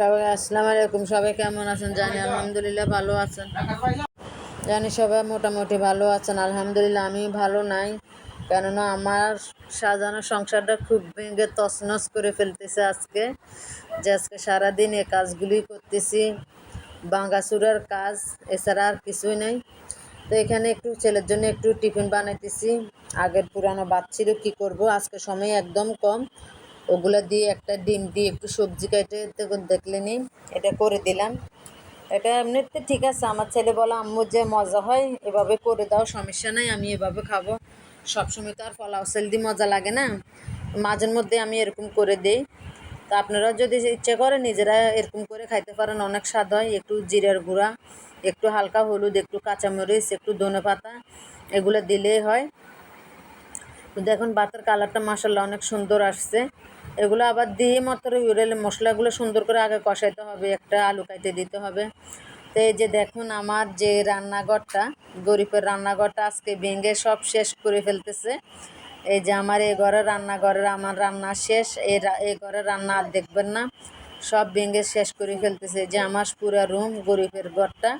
সবাই আসসালামু আলাইকুম। সবাই কেমন আছেন? জানি আলহামদুলিল্লাহ ভালো আছেন। জানি সবাই মোটামুটি ভালো আছেন। আলহামদুলিল্লাহ আমি ভালো নাই। কেননা আমার সাজানো সংসারটা খুব ভেঙে তছনছ করে ফেলতেছে আজকে। যে আজকে সারাদিন এ কাজগুলি করতেছি। বাঙ্গাচুরার কাজ, এছাড়া আর কিছুই নেই। তো এখানে একটু ছেলের জন্য একটু টিফিন বানাইতেছি। আগের পুরানো ভাত ছিল, কী করব? আজকে সময় একদম কম। ওগুলা দিয়ে একটা ডিম দিয়ে একটু সবজি কেটে দেখলে নি, এটা করে দিলাম। এটা এমনিতে ঠিক আছে, আমার ছেলে বলো, আম্মু, যে মজা হয়, এভাবে করে দাও, সমস্যা নাই, আমি এভাবে খাব। সবসময় তো আর পোলাও সেল দিয়ে মজা লাগে না। মাঝের মধ্যে আমি এরকম করে দিই। তা আপনারাও যদি ইচ্ছে করে নিজেরা এরকম করে খাইতে পারেন, অনেক স্বাদ হয়। একটু জিরার গুঁড়া, একটু হালকা হলুদ, একটু কাঁচামরিচ, একটু ধনে পাতা, এগুলো দিলেই হয়। দেখুন ভাতের কালারটা মাসাল্লাহ অনেক সুন্দর আসছে। এগুলো আবার দিয়ে মাত্র ইউরেল মশলাগুলো সুন্দর করে আগে কষাইতে হবে, একটা আলু কাইতে দিতে হবে। তো এই যে দেখুন আমার যে রান্নাঘরটা, গরিবের রান্নাঘরটা আজকে ভেঙে সব শেষ করে ফেলতেছে। এই যে আমার এই ঘরের রান্নাঘরের আমার রান্না শেষ এই এই ঘরের রান্না আর দেখবেন না, সব ভেঙে শেষ করে ফেলতেছে। যে আমার পুরা রুম গরিবের ঘরটা,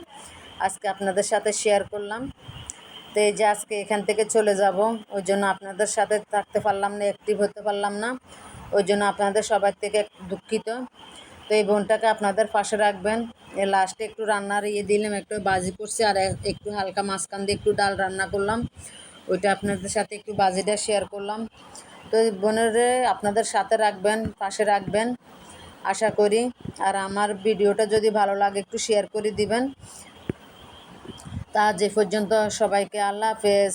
আজকে আপনাদের সাথে শেয়ার করলাম। তো এই যে আজকে এখান থেকে চলে যাব, ওই জন্য আপনাদের সাথে থাকতে পারলাম না অ্যাক্টিভ হতে পারলাম না। ওই জন্য আপনাদের সবার থেকে দুঃখিত। তো এই বোনটাকে আপনাদের পাশে রাখবেন। লাস্টে একটু রান্নার ইয়ে দিলাম, একটু বাজি করছি, আর একটু হালকা মাঝখান দিয়ে একটু ডাল রান্না করলাম। ওইটা আপনাদের সাথে একটু বাজিটা শেয়ার করলাম। তো বোনের আপনাদের সাথে রাখবেন, পাশে রাখবেন, আশা করি। আর আমার ভিডিওটা যদি ভালো লাগে, একটু শেয়ার করে দিবেন। তা যে পর্যন্ত সবাইকে আল্লাহ হাফেজ।